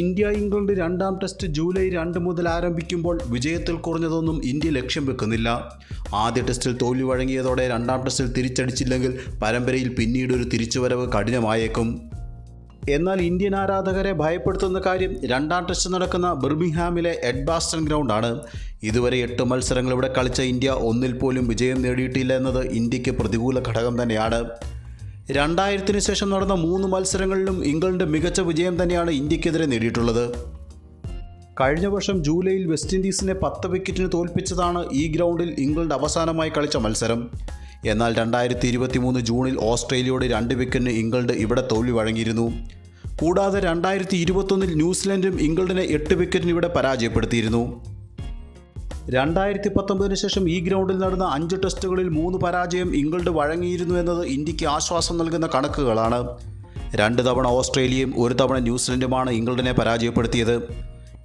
India England രണ്ടാം test July രണ്ട് മുതൽ ആരംഭിക്കുമ്പോൾ വിജയത്തിൽ കുറഞ്ഞതൊന്നും ഇന്ത്യ ലക്ഷ്യം വെക്കുന്നില്ല. ആദ്യ ടെസ്റ്റിൽ തോൽവി വഴങ്ങിയതോടെ രണ്ടാം ടെസ്റ്റിൽ തിരിച്ചടിച്ചില്ലെങ്കിൽ പരമ്പരയിൽ പിന്നീട് ഒരു തിരിച്ചുവരവ് കഠിനമായേക്കും. എന്നാൽ ഇന്ത്യൻ ആരാധകരെ ഭയപ്പെടുത്തുന്ന കാര്യം രണ്ടാം ടെസ്റ്റ് നടക്കുന്ന ബിർമിംഗ്ഹാമിലെ എഡ്ബാസ്റ്റൺ ഗ്രൗണ്ടാണ്. ഇതുവരെ എട്ട് മത്സരങ്ങൾ ഇവിടെ കളിച്ച ഇന്ത്യ ഒന്നിൽ പോലും വിജയം നേടിയിട്ടില്ല എന്നത് ഇന്ത്യയ്ക്ക് പ്രതികൂല ഘടകം തന്നെയാണ്. രണ്ടായിരത്തിന് ശേഷം നടന്ന മൂന്ന് മത്സരങ്ങളിലും ഇംഗ്ലണ്ട് മികച്ച വിജയം തന്നെയാണ് ഇന്ത്യക്കെതിരെ നേടിയിട്ടുള്ളത്. കഴിഞ്ഞ വർഷം ജൂലൈയിൽ വെസ്റ്റ് ഇൻഡീസിനെ പത്ത് വിക്കറ്റിന് തോൽപ്പിച്ചതാണ് ഈ ഗ്രൗണ്ടിൽ ഇംഗ്ലണ്ട് അവസാനമായി കളിച്ച മത്സരം. എന്നാൽ രണ്ടായിരത്തി ഇരുപത്തി മൂന്ന് ജൂണിൽ ഓസ്ട്രേലിയയോട് രണ്ട് വിക്കറ്റിന് ഇംഗ്ലണ്ട് ഇവിടെ തോൽവി വഴങ്ങിയിരുന്നു. കൂടാതെ രണ്ടായിരത്തി ഇരുപത്തൊന്നിൽ ന്യൂസിലൻഡും ഇംഗ്ലണ്ടിനെ എട്ട് വിക്കറ്റിന് ഇവിടെ പരാജയപ്പെടുത്തിയിരുന്നു. രണ്ടായിരത്തി പത്തൊമ്പതിന് ശേഷം ഈ ഗ്രൗണ്ടിൽ നടന്ന അഞ്ച് ടെസ്റ്റുകളിൽ മൂന്ന് പരാജയം ഇംഗ്ലണ്ട് വഴങ്ങിയിരുന്നു എന്നത് ഇന്ത്യയ്ക്ക് ആശ്വാസം നൽകുന്ന കണക്കുകളാണ്. രണ്ട് തവണ ഓസ്ട്രേലിയയും ഒരു തവണ ന്യൂസിലൻഡുമാണ് ഇംഗ്ലണ്ടിനെ പരാജയപ്പെടുത്തിയത്.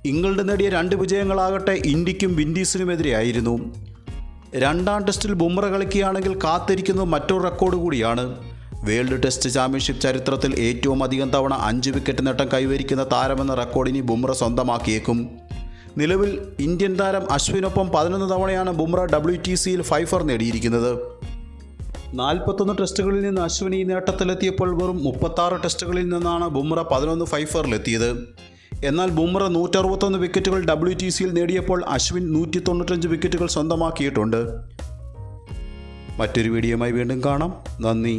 ഇംഗ്ലണ്ട് നേടിയ രണ്ട് വിജയങ്ങളാകട്ടെ ഇന്ത്യക്കും വിൻഡീസിനുമെതിരെയായിരുന്നു. രണ്ടാം ടെസ്റ്റിൽ ബുംറ കളിക്കുകയാണെങ്കിൽ കാത്തിരിക്കുന്നത് മറ്റൊരു റെക്കോർഡ് കൂടിയാണ്. വേൾഡ് ടെസ്റ്റ് ചാമ്പ്യൻഷിപ്പ് ചരിത്രത്തിൽ ഏറ്റവും അധികം തവണ അഞ്ച് വിക്കറ്റ് നേട്ടം കൈവരിക്കുന്ന താരമെന്ന റെക്കോർഡിനി ബുംറ സ്വന്തമാക്കിയേക്കും. നിലവിൽ ഇന്ത്യൻ താരം അശ്വിനൊപ്പം പതിനൊന്ന് തവണയാണ് ബുംറ ഡബ്ല്യു ടി സിയിൽ ഫൈഫർ നേടിയിരിക്കുന്നത്. നാൽപ്പത്തൊന്ന് ടെസ്റ്റുകളിൽ നിന്ന് അശ്വിൻ ഈ നേട്ടത്തിലെത്തിയപ്പോൾ വെറും മുപ്പത്താറ് ടെസ്റ്റുകളിൽ നിന്നാണ് ബുംറ പതിനൊന്ന് ഫൈഫറിലെത്തിയത്. എന്നാൽ ബുംറ നൂറ്ററുപത്തൊന്ന് വിക്കറ്റുകൾ ഡബ്ല്യു ടി സിയിൽ നേടിയപ്പോൾ അശ്വിൻ നൂറ്റി തൊണ്ണൂറ്റഞ്ച് വിക്കറ്റുകൾ സ്വന്തമാക്കിയിട്ടുണ്ട്. മറ്റൊരു വീഡിയോയുമായി വീണ്ടും കാണാം. നന്ദി.